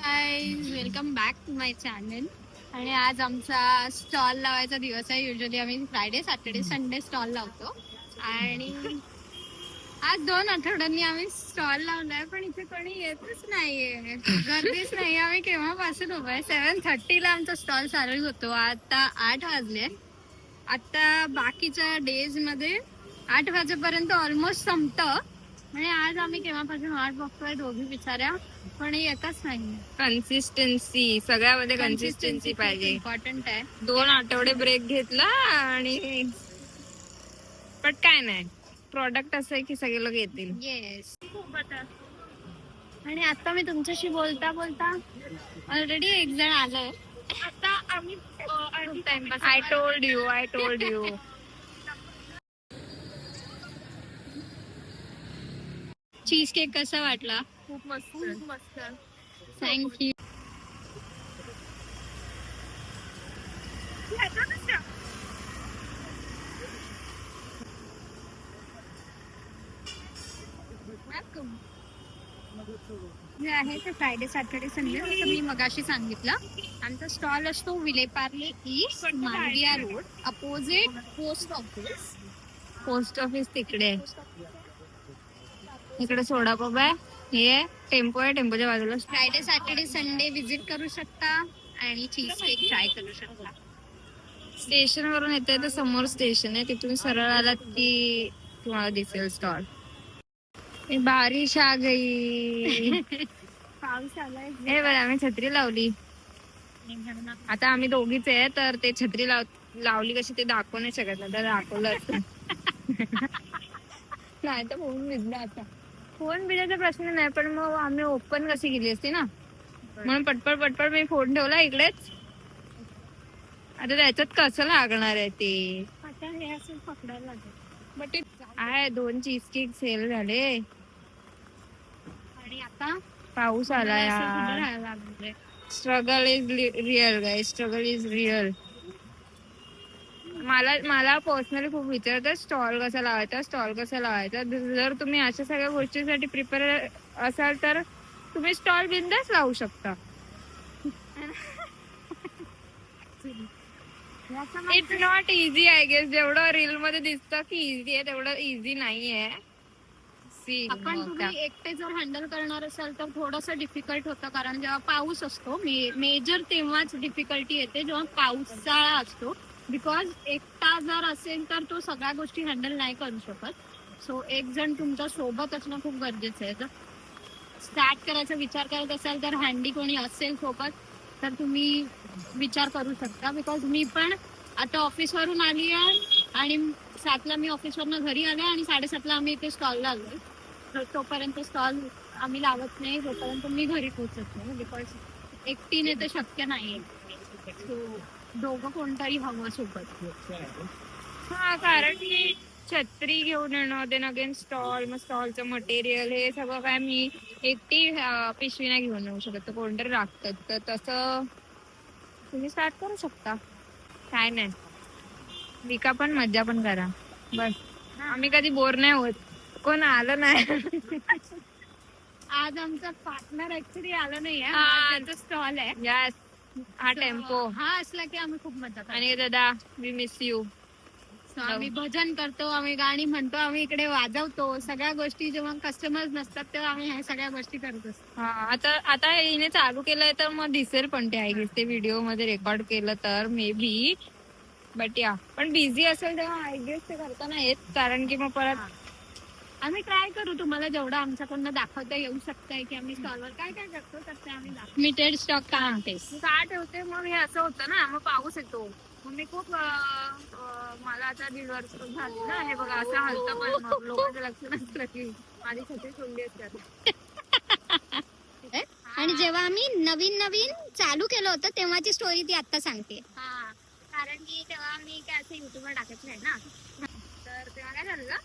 Guys welcome back to my channel आणि आज आमचा स्टॉल लावायचा दिवस आहे. युजली आम्ही फ्रायडे सॅटर्डे संडे स्टॉल लावतो. आणि आज दोन आठवड्यांनी आम्ही स्टॉल लावलाय पण इथे कोणी येतच नाहीये. गर्दीच नाही. आम्ही केव्हापासून उभं आहे? सेवन थर्टीला आमचा स्टॉल चालू होतो. आता आठ वाजले. आता बाकीच्या डेजमध्ये आठ वाजेपर्यंत ऑलमोस्ट संपतं. म्हणजे आज आम्ही केव्हापासून वाट बघतोय दोघी बिचाऱ्या पण येतच नाही. कन्सिस्टन्सी सगळ्यामध्ये कन्सिस्टन्सी पाहिजे. इम्पॉर्टंट आहे. दोन आठवडे ब्रेक घेतला आणि पण काय नाही. प्रॉडक्ट असं आहे की सगळे लोक येतील. येस आणि आता मी तुमच्याशी बोलता बोलता ऑलरेडी एक जण आलंय. आता आम्ही I told you I told you cheese cake कसा वाटला? खूप मस्त. मस्त. थँक्यू जे आहे ते फ्रायडे सॅटर्डे संडे जसं मी मगाशी सांगितलं. आमचा स्टॉल असतो Vile Parle east Mandia road opposite post office post office तिकडे. आहे इकडे सोडा आहे हे टेम्पो आहे टेम्पोच्या बाजूला. फ्रायडे सॅटर्डे संडे विजिट करू शकता आणि चीज केक ट्राय करू शकता. स्टेशन वरून येते तर समोर स्टेशन आहे. तिथून सरळ आलात की तुम्हाला दिसेल स्टॉल बारिश आ गई पाऊस आलाय. हे बरं आम्ही छत्री लावली. आता आम्ही दोघीच आहे तर ते छत्री लाव लावली कशी ते दाखवू नाही शकत ना तर दाखवलं नाही तर फोन भिजला आता. फोन भिजायचा प्रश्न नाही पण मग आम्ही ओपन कशी गेली असती ना? म्हणून पटपट पटपट मी फोन ठेवला इकडेच. आता त्याच्यात कसं लागणार आहे ते? आता हे असं पकडायला लागेल. बट आहे दोन चीज केक सेल झाले. आणि आता? पाऊस आला. Struggle is real guy struggle is real मला मला पर्सनली खूप विचारतात स्टॉल कसा लावायचा स्टॉल कसा लावायचा? जर तुम्ही अशा सगळ्या गोष्टीसाठी प्रिपेअर असाल तर तुम्ही स्टॉल बिंदाच लावू शकता. It's not easy I guess जेवढं रील मध्ये दिसतं की इझी आहे तेवढं इझी नाहीये. सी आपण तुम्ही एकटे जर हँडल करणार असाल तर थोडस डिफिकल्ट होतं कारण जेव्हा पाऊस असतो मेजर तेव्हाच डिफिकल्टी येते जेव्हा पावसाळा असतो. बिकॉज एकटा जर असेल तर तो सगळ्या गोष्टी हँडल नाही करू शकत. सो एक जण तुमच्यासोबत असणं खूप गरजेचं आहे. जर स्टार्ट करायचा विचार करत असाल तर हँडी कोणी असेल सोबत तर तुम्ही विचार करू शकता. बिकॉज मी पण आता ऑफिसवरून आली आहे आणि सातला मी ऑफिसवरनं घरी आले आणि साडेसातला आम्ही इथे स्टॉल लागलो तर तोपर्यंत स्टॉल आम्ही लावत नाही तोपर्यंत मी घरी पोहोचत नाही. बिकॉज एकटीने तर शक्य नाही आहे दोघं कोणतरी हवं सोबत. हा कारण की छत्री घेऊन येणं देन अगेन स्टॉल मग स्टॉलचं मटेरियल हे सगळं काय मी एकटी अं, पिशवी नाही घेऊन येऊ शकत. तर कोणतरी लागतं तर तसं तुम्ही स्टार्ट करू शकता. काय नाही. विका पण मज्जा पण करा. बस. आम्ही कधी बोर नाही होत. कोण आलं नाही. आज आमचा पार्टनर ऍक्च्युली आला नाहीये. हा. हा त्याचा स्टॉल आहे. यस हा टेम्पो. हा असला की आम्ही खूप मजा करतो. आणि दादा वी मिस यू So, आम्ही भजन करतो आम्ही गाणी म्हणतो आम्ही इकडे वाजवतो. सगळ्या गोष्टी जेव्हा कस्टमर्स नसतात तेव्हा आम्ही ह्या सगळ्या गोष्टी करत असतो. हा आता आता हिने चालू केलंय तर मग दिसेल पण ते आय गेस ते व्हिडिओमध्ये रेकॉर्ड केलं तर मे बी बट या पण बिझी असेल तेव्हा आय गेस ते करता नाही येत कारण की मग परत आम्ही ट्राय करू तुम्हाला जेवढं आमच्याकडनं दाखवता येऊ शकतंय की आम्ही स्टॉलवर काय काय करतो तर ते आम्ही लिमिटेड स्टॉक का आणतेस का ठेवते मग हे असं होतं ना मग पाऊस येतो. मग मी खूप अं, अं, मला आता दीड वर्ष झाली ना हे बघा असं हलतं पण मग लोकांचं लक्ष नसलं की माझी छत्री सोडली असतात आणि जेव्हा आम्ही नवीन नवीन चालू केलं होतं तेव्हाची स्टोरी ती आता सांगते. हा कारण की तेव्हा मी काय असं युट्यूबवर टाकत नाही ना. तर तेव्हा काय झालं?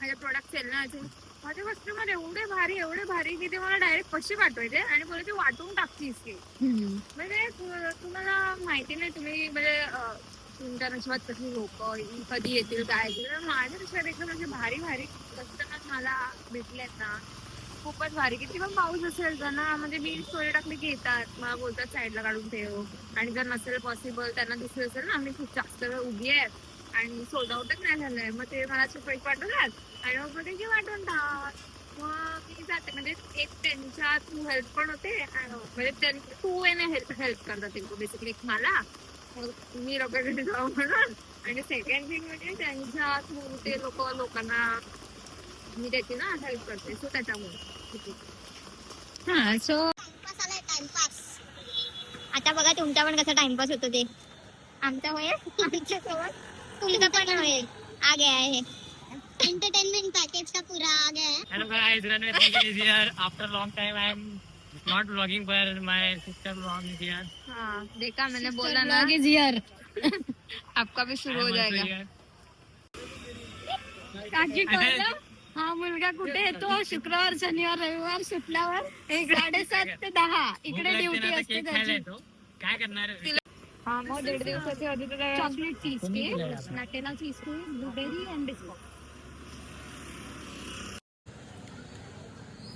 माझे प्रोडक्ट सेल ना अजून. माझे कस्टमर एवढे भारी एवढे भारी की ते मला डायरेक्ट पैसे पाठवायचे आणि बोलले ते वाटून टाकतीस की. म्हणजे तुम्हाला माहिती नाही तुम्ही म्हणजे तुमच्या नशिबात कशी लोक कधी येतील काय येतील. माझ्या नशिबात एकदम असे भारी भारी कस्टमर मला भेटलेत ना. खूपच भारी. किती पण पाऊस असेल तर ना म्हणजे मी स्टोरी टाकली की येतात. मला बोलतात साईडला काढून ठेव. आणि जर नसेल पॉसिबल त्यांना दिसलं असेल ना मी खूप जास्त वेळ उभी आहे आणि सोल्ड आउटच नाही झालंय. मग ते मला पैसे पाठवतात आणि मग ते वाटून टाक. मग मी जाते. म्हणजे एक त्यांच्या थ्रू हेल्प पण होते. आणि म्हणजे टू वेने हेल्प हेल्प करतात ते बेसिकली एक मला मग मी लोकांकडे जाऊ म्हणून. आणि सेकंड थिंग म्हणजे त्यांच्या थ्रू ते लोक लोकांना मी त्याची ना हेल्प करते. सो त्याच्यामुळे. हा सो टाइमपास आता बघा तुमचा पण कसा टाइमपास होतो ते. आमचा होईल आमच्या सोबत तुमचा पण होईल आ गया है। एंटरटेनमेंट पैकेज का पूरा आ गया है। Hello guys, Ranveer Singh is here. After a long time, I'm not vlogging, but my sister vlog is here. हाँ देखा मैंने बोला ना। इज हियर आपका भी शुरू हो I'm also जाएगा। here. काकी कळलं हा मुलगा कुठे येतो शुक्रवार शनिवार रविवार सुटल्यावर एक साडेसात ते दहा। भूक इकडे लागते ड्युटी ना, तर असते cake खायला त्याची येतो. काय करणार हाँ मग दीड दिवसाची आधी तुला चॉकलेट चीज कोणी केक दिलंय आता? Nutella cheese cake blueberry and Biscoff.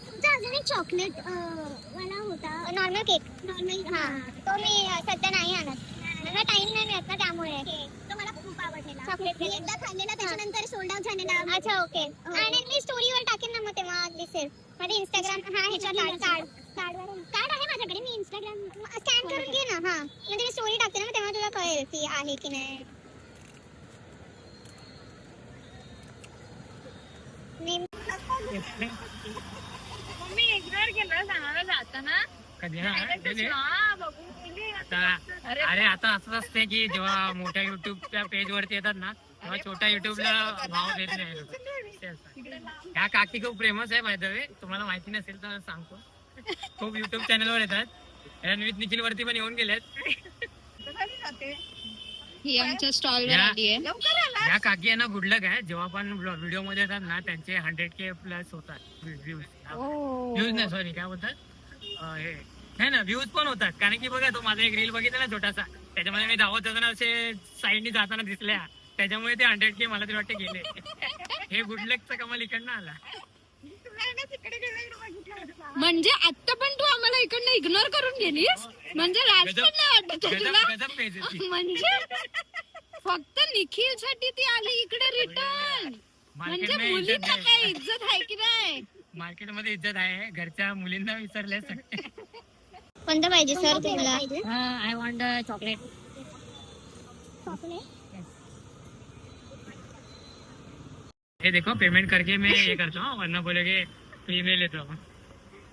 तुमचा अजून एक चॉकलेट वाला होता. नॉर्मल केक नॉर्मल हा. तो मी सध्या नाही आणत. मला टाइम नाही मिळत ना त्यामुळे. तो मला खूप आवडलेला. चॉकलेट केक एकदा खाल्लेला त्याच्यानंतर सोल्ड आउट झालेला. अच्छा ओके. आणि मी स्टोरीवर टाकेन ना मग तेव्हा दिसेल. माझे इंस्टाग्राम हा ह्याच्यावर कार्ड कार्ड कार्ड आहे माझ्याकडे मी इंस्टाग्राम स्कॅन करून घे ना हा म्हणजे मी स्टोरी टाकते ना मग तेव्हा तुला कळेल की आहे की नाही नेम- मी इग्नोर केलं सांगायला जाताना कधी हा? हा. आता अरे आता असंच असते की जेव्हा मोठ्या युट्यूबच्या पेज वरती येतात ना तेव्हा छोट्या युट्यूबला भाव देत नाही लोकं. ते असतं. ह्या काकी खूप फेमस आहे माहिती तुम्हाला माहिती नसेल तर सांगतो खूप युट्यूब चॅनलवर येतात. रणवीत निखिल वरती पण येऊन गेलेत. ही आमच्या स्टॉल वर या. आली आहे. या काकी यांना गुडलक आहे. जेव्हा पण व्हिडिओमध्ये येतात ना त्यांचे हंड्रेड के प्लस होतात. व्ह्यूज व्ह्यूज नाही सॉरी काय बोलतात? अं, हे. नाही ना व्ह्यूज पण होतात. कारण की बघा तो माझा एक रील बघितला ना छोटासा. त्याच्यामध्ये मी धावत जाताना असे साईडनी जाताना दिसल्या. त्याच्यामुळे ते हंड्रेड के मला तरी वाटते गेले. हे गुडलकचा कमाल इकडनं आला. म्हणजे आता पण तू आम्हाला इकडनं इग्नोर करून गेलीस? म्हणजे नाही वाटत तुला? गजब ती. म्हणजे फक्त निखिलसाठी ती आली इकडे रिटर्न म्हणजे मार्केटमध्ये इज्जत मुलींना नाही. काय इज्जत आहे की नाही? मार्केटमध्ये इज्जत आहे. घरच्या मुलींना विसरले सगळे कोणतं पाहिजे सर तुम्हाला? I want chocolate. हे देखो पेमेंट करके मैं ये करता हूँ वरना बोलेगे फ्री में लेता हूँ.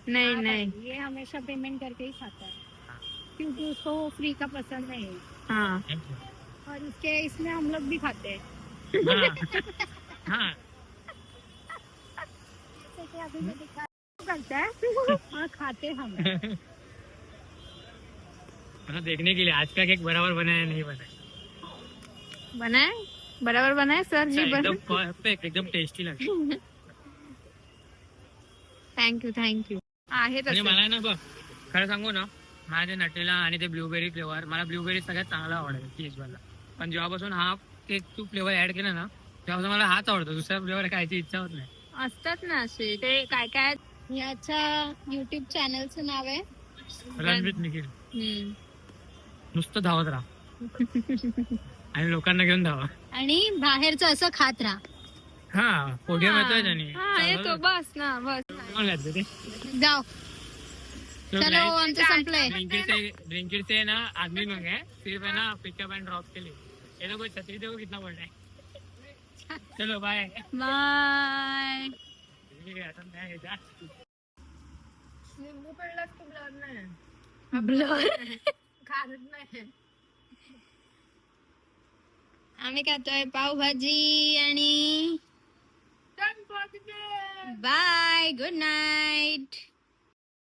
नहीं नहीं। ये हमेशा पेमेंट करके ही खाता है। क्योंकि उसको फ्री का पसंद नहीं है। हाँ। और उसके इसमें हम लोग भी खाते हैं। हाँ। हाँ। करता है? हाँ खाते हम। मतलब देखने के लिए। आज का केक बराबर बना है नहीं बना है बनाए बराबर बनाए सर जी एकदम परफेक्ट एकदम टेस्टी लागते. थँक्यू थँक्यू आहे तसं मला ना बघ खरं सांगू ना माझ्या नटेला आणि ते ब्लूबेरी फ्लेवर मला ब्लूबेरी सगळ्यात चांगला आवडेल चीज वाला. पण जेव्हापासून हा केक तू फ्लेवर ऍड केला ना तेव्हापासून मला हाच आवडतो. दुसरा फ्लेवर खायची इच्छा होत नाही. असतात ना असे. ते काय काय? याच्या युट्यूब चॅनलचं नाव आहे. रणवीत निखिल. हम्म. नुसतं धावत राहा. आणि लोकांना घेऊन धावा. आणि बाहेरचं असं खात राहा. हा पोडियम येतोय त्याने हा येतो बस ना बस. कोण घातलं ते. जाओ चलो आमचं संपलंय. ब्लिंकिट से ब्लिंकिट से ना आदमी मंगे सिर्फ है ना पिकअप एंड ड्रॉप के लिए ये लोग छतरी देखो कितना रहा है. चलो बाय बाय लिंबू पडलाच ब्लर नाही. ब्लर. खात नाही. आम्ही खातोय पावभाजी आणि बाय गुड नाईट